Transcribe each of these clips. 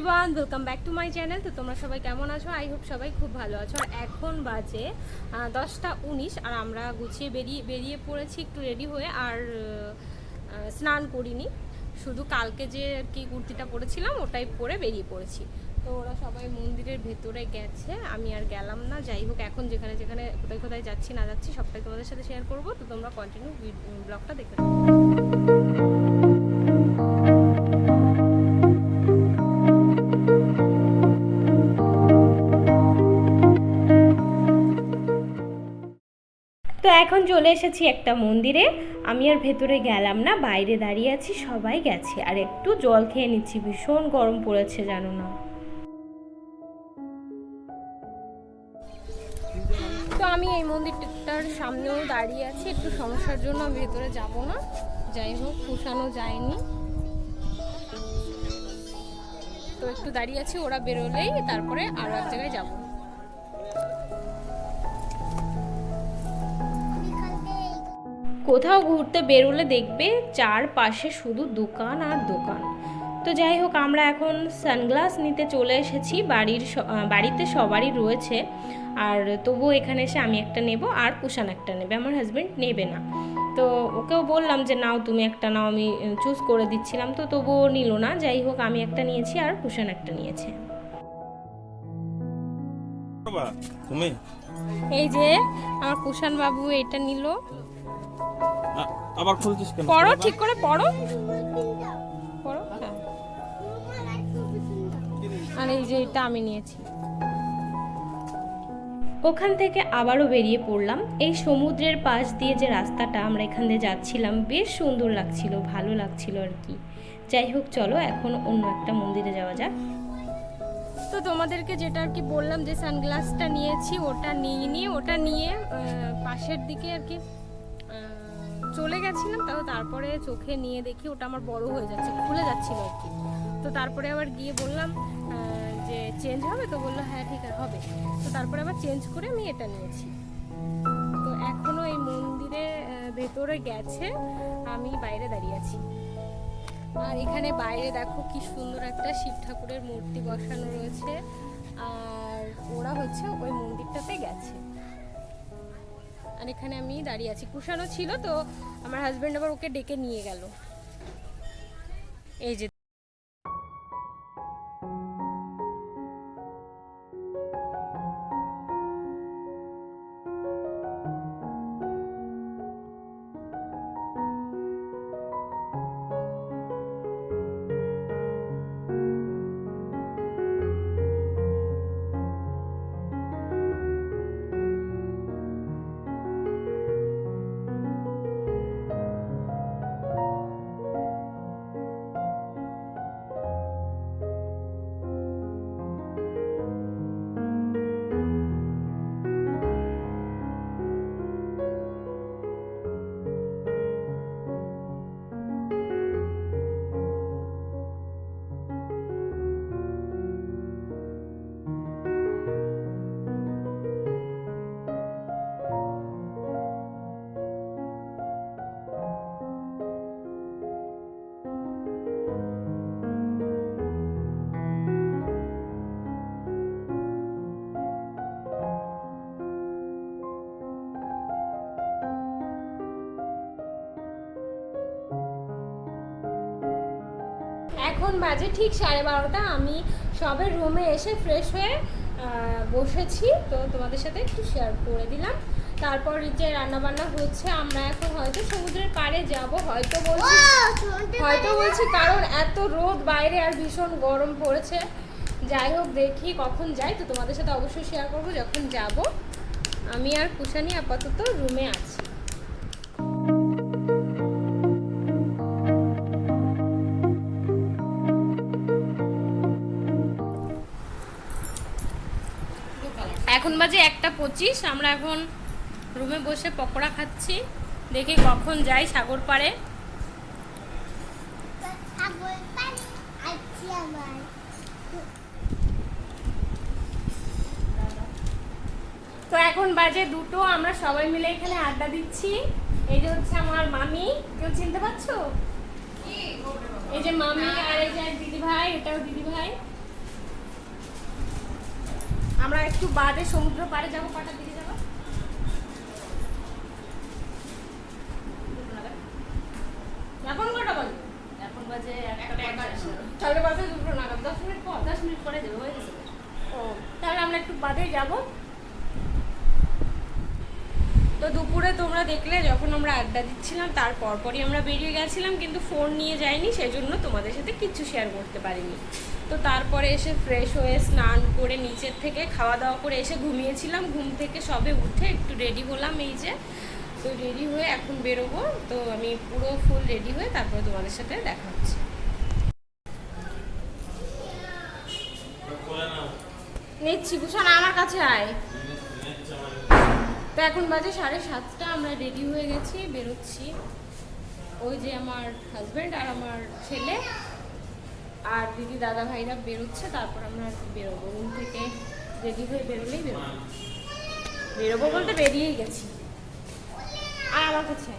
Everyone welcome back to my channel তো তোমরা সবাই কেমন আছো? আই হোপ সবাই খুব ভালো আছো। আর এখন বাজে দশটা উনিশ, আর আমরা গুছিয়ে বেরিয়ে বেরিয়ে পড়েছি একটু রেডি হয়ে, আর স্নান করিনি। শুধু কালকে যে আর কি কুর্তিটা পরেছিলাম, ওটাই পরে বেরিয়ে পড়েছি। তো ওরা সবাই মন্দিরের ভেতরে গেছে, আমি আর গেলাম না। যাই হোক, এখন যেখানে যেখানে, কোথায় কোথায় যাচ্ছি, না যাচ্ছি, সবটাই তোমাদের সাথে শেয়ার করব। তো তোমরা কন্টিনিউ ব্লগটা দেখতে এখন চলে এসেছি একটা মন্দিরে। আমি আর ভেতরে গেলাম না, বাইরে দাঁড়িয়ে আছি, সবাই গেছে। আর একটু জল খেয়ে নিচ্ছি, ভীষণ গরম পড়েছে, জানো না। তো আমি এই মন্দিরটার সামনেও দাঁড়িয়ে আছি, একটু সমস্যার জন্য আমি ভেতরে যাব না। যাই হোক, পুষানো যায়নি। তো একটু দাঁড়িয়ে আছি, ওরা বেরোলেই তারপরে আরও এক জায়গায় যাব। কোথাও ঘুরতে বেরোলে দেখবে চারপাশে শুধু দোকান আর দোকান। তো যাই হোক আমরা এখন সানগ্লাস নিতে চলে এসেছি। বাড়ির বাড়িতে সবারই রয়েছে। আর তবুও এখানে এসে আমি একটা নেব আর কুষান একটা নেবে। আমার হাজব্যান্ড নেবে না। তো ওকেও বললাম যে নাও তুমি একটা নাও। আমি চুজ করে দিচ্ছিলাম। তো তবুও নিল না। যাই হোক আমি একটা নিয়েছি আর কুষান একটা নিয়েছে। তুমি? এই যে আমার কুষাণ বাবু এটা নিল। আবার খুলছিস কেন? পড়ো ঠিক করে পড়ো। পড়ো হ্যাঁ। আর এই যে এটা আমি নিয়েছি। ওখান থেকে আবারও বেরিয়ে পড়লাম। এই সমুদ্রের পাশ দিয়ে যে রাস্তাটা আমরা এখান দিয়ে যাচ্ছিলাম বেশ সুন্দর লাগছিল ভালো লাগছিল আর কি। যাই হোক চলো এখন অন্য একটা মন্দিরে যাওয়া যাক। তো তোমাদেরকে যেটা আর কি বললাম যে সানগ্লাসটা নিয়েছি ওটা নিয়ে নিয়ে ওটা নিয়ে পাশের দিকে আর কি চলে গেছিলাম, তাও তারপরে চোখে নিয়ে দেখি ওটা আমার বড় হয়ে যাচ্ছে, খুলে যাচ্ছিল আর কি। তো তারপরে আবার গিয়ে বললাম যে চেঞ্জ হবে? তো বলল হ্যাঁ ঠিক আছে, হবে। তো তারপরে আবার চেঞ্জ করে আমি এটা নিয়েছি। তো এখনও এই মন্দিরে ভেতরে গেছে, আমি বাইরে দাঁড়িয়ে আছি। আর এখানে বাইরে দেখো কি সুন্দর একটা শিব ঠাকুরের মূর্তি বসানো রয়েছে। আর ওরা হচ্ছে ওই মন্দিরটাতে গেছে। আর এখানে আমি দাঁড়িয়ে আছি। কুষানো ছিল তো, আমার হাজব্যান্ড আবার ওকে ডেকে নিয়ে গেল। এই যে এখন বাজে ঠিক সাড়ে বারোটা। আমি সবে রুমে এসে ফ্রেশ হয়ে বসেছি। তো তোমাদের সাথে একটু শেয়ার করে দিলাম। তারপর যে রান্না বান্না হচ্ছে আমরা এখন হয়তো সমুদ্রের পাড়ে যাব। হয়তো বলছি হয়তো বলছি কারণ এত রোদ বাইরে আর ভীষণ গরম পড়েছে। যাই হোক দেখি কখন যাই। তো তোমাদের সাথে অবশ্যই শেয়ার করব যখন যাব। আমি আর কুশানি আপাতত রুমে আছি। বাজে একটা পঁচিশ আমরা এখন রুমে বসে পকোড়া খাচ্ছি। দেখি কখন যাই সাগর পাড়ে। তো এখন বাজে দুটো আমরা সবাই মিলে এখানে আড্ডা দিচ্ছি। এই যে হচ্ছে আমার মামি কেউ চিনতে পারছ? এই যে মামি আর এই যে দিদি ভাই এটাও দিদি ভাই আমরা একটু বাদে সমুদ্র পাড়ে যাব কটার দিকে যাব? এখন কটা বাজে? এখন বাজে তাহলে বাজে দুটো নাগাদ দশ মিনিট পর। দশ মিনিট পরে যাবে হয়ে গেছে। ও তাহলে আমরা একটু বাদে যাব। তো দুপুরে তোমরা দেখলে যখন আমরা আড্ডা দিচ্ছিলাম তার পরপরই আমরা বেরিয়ে গেছিলাম কিন্তু ফোন নিয়ে যাইনি সেজন্য তোমাদের সাথে কিচ্ছু শেয়ার করতে পারিনি। তো তারপরে এসে ফ্রেশ হয়ে স্নান করে নিচের থেকে খাওয়া দাওয়া করে এসে ঘুমিয়েছিলাম। ঘুম থেকে সবে উঠে একটু রেডি হলাম এই যে। তো রেডি হয়ে এখন বেরোবো। তো আমি পুরো ফুল রেডি হয়ে তারপরে তোমাদের সাথে দেখা হচ্ছে। নিচ্ছি ভূষণ আমার কাছে আয়। তো এখন বাজে সাড়ে সাতটা, আমরা রেডি হয়ে গেছি, বেরোচ্ছি। ওই যে আমার হাজব্যান্ড আর আমার ছেলে আর দিদি দাদা ভাইরা বেরোচ্ছে, তারপর আমরা বেরোবো। রুম থেকে রেডি হয়ে বেরোলেই বেরোবো। বেরোবো বলতে বেরিয়েই গেছি। আর আমার কাছে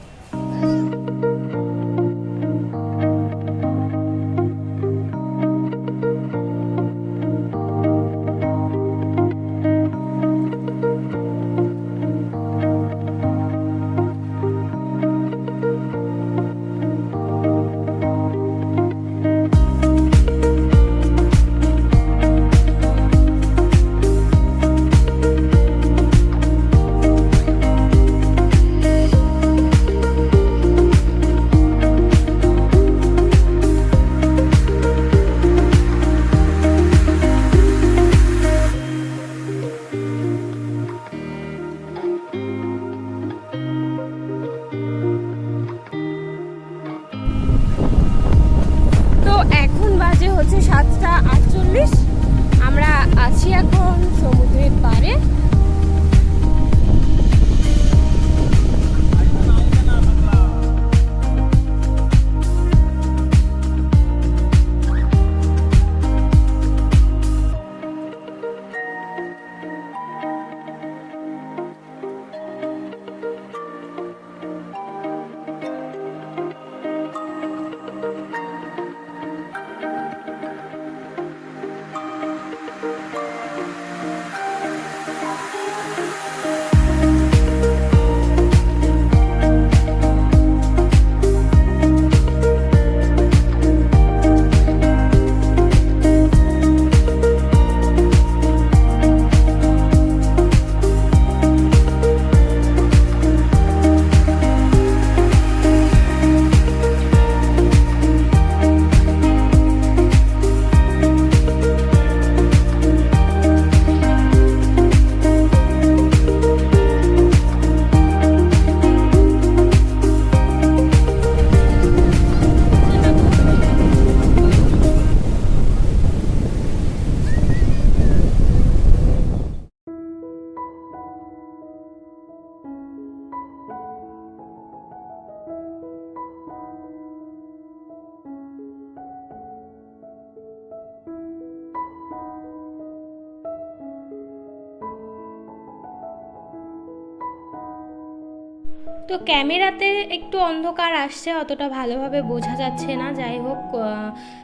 তো ক্যামেরাতে একটু অন্ধকার আসছে, অতটা ভালোভাবে বোঝা যাচ্ছে না। যাই হোক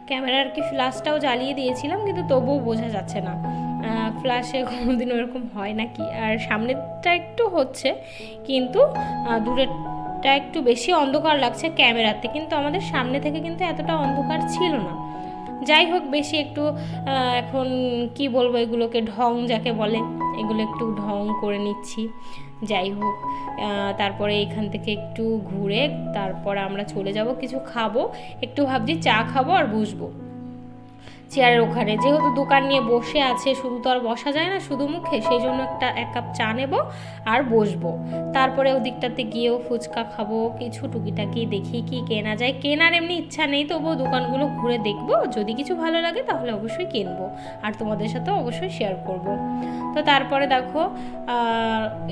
ক্যামেরার কি ফ্ল্যাশটাও জ্বালিয়ে দিয়েছিলাম, কিন্তু তবুও বোঝা যাচ্ছে না। ফ্ল্যাশে কোনোদিন ওরকম হয় নাকি? আর সামনেরটা একটু হচ্ছে, কিন্তু দূরেরটা একটু বেশি অন্ধকার লাগছে ক্যামেরাতে, কিন্তু আমাদের সামনে থেকে কিন্তু এতটা অন্ধকার ছিল না। যাই হোক, বেশি একটু এখন কি বলব এগুলোকে ঢং যাকে বলে, এগুলো একটু ঢং করে নিচ্ছি। যাই হোক তারপরে এখান থেকে একটু ঘুরে তারপর আমরা চলে যাব, কিছু খাব, একটু ভাবছি চা খাব আর বসবো। চেয়ারের ওখানে। যেহেতু দোকান নিয়ে বসে আছে, শুধু তো আর বসা যায় না শুধু মুখে, সেই জন্য একটা এক কাপ চা নেব আর বসবো। তারপরে ওদিকটাতে গিয়েও ফুচকা খাব, কিছু টুকিটাকি দেখি কি কেনা যায়। কেনার এমনি ইচ্ছা নেই, তবুও দোকানগুলো ঘুরে দেখব। যদি কিছু ভালো লাগে তাহলে অবশ্যই কিনবো। আর তোমাদের সাথেও অবশ্যই শেয়ার করব। তো তারপরে দেখো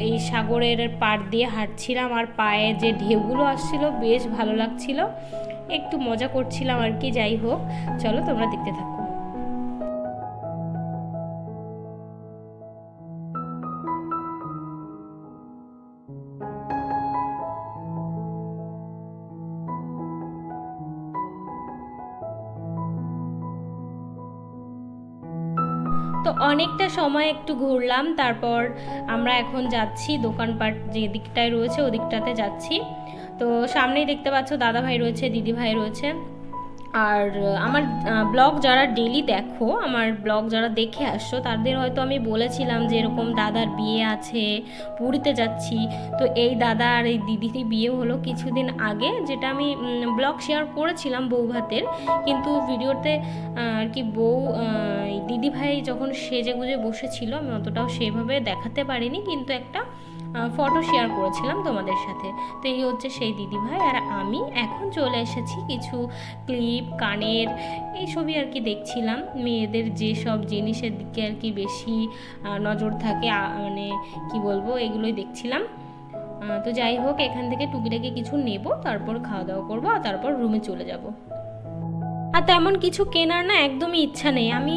এই সাগরের পাড় দিয়ে হাঁটছিলাম আর পায়ে যে ঢেউগুলো আসছিল, বেশ ভালো লাগছিল। একটু মজা করছিলাম আর কি, যাই হোক। চলো তোমরা দেখতে থাকো। তো অনেকটা সময় একটু ঘুরলাম, তারপর আমরা এখন যাচ্ছি দোকানপাট যে দিকটায় রয়েছে ওদিকটাতে যাচ্ছি। তো সামনেই দেখতে পাচ্ছ দাদা ভাই রয়েছে দিদি ভাই রয়েছে। আর আমার ব্লগ যারা ডেলি দেখো আমার ব্লগ যারা দেখে আসছো তাদের হয়তো আমি বলেছিলাম যে এরকম দাদার বিয়ে আছে পুরীতে যাচ্ছি। তো এই দাদা আর এই দিদিরই বিয়ে হলো কিছুদিন আগে যেটা আমি ব্লগ শেয়ার করেছিলাম বউ ভাতের কিন্তু ভিডিওতে আর কি বউ আহ, এই দিদি ভাই যখন সেজে গুজে বসেছিল আমি অতটাও সেভাবে দেখাতে পারিনি কিন্তু একটা ফটো শেয়ার করেছিলাম তোমাদের সাথে। তো এই হচ্ছে সেই দিদি ভাই আর আমি এখন চলে এসেছি কিছু ক্লিপ কানের এইসবই আর কি দেখছিলাম। মেয়েদের যেসব জিনিসের দিকে আর কি বেশি নজর থাকে মানে কি বলব, এগুলোই দেখছিলাম। তো যাই হোক, এখান থেকে টুকিটাকি কিছু নেব, তারপর খাওয়া দাওয়া করব আর তারপর রুমে চলে যাব। তেমন কিছু কেনার না একদমই ইচ্ছা নেই। আমি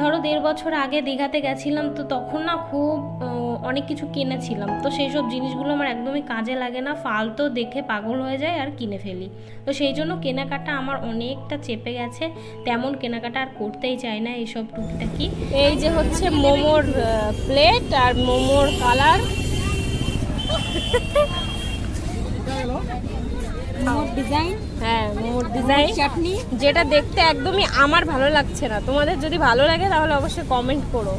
ধরো দেড় বছর আগে দীঘাতে গেছিলাম, তো তখন না খুব অনেক কিছু কিনেছিলাম। তো সেই সব জিনিসগুলো আমার একদমই কাজে লাগে না, ফালতু দেখে পাগল হয়ে যায় আর কিনে ফেলি। তো সেই জন্য কেনাকাটা আমার অনেকটা চেপে গেছে, তেমন কেনাকাটা আর করতেই চাই না এইসব টুকিটাকি। এই যে হচ্ছে মোমোর প্লেট আর মোমোর কালার ডিজাইন হ্যাঁ মোমোর ডিজাইন। চাটনি। যেটা দেখতে একদমই আমার ভালো লাগছে না। তোমাদের যদি ভালো লাগে তাহলে অবশ্যই কমেন্ট করো।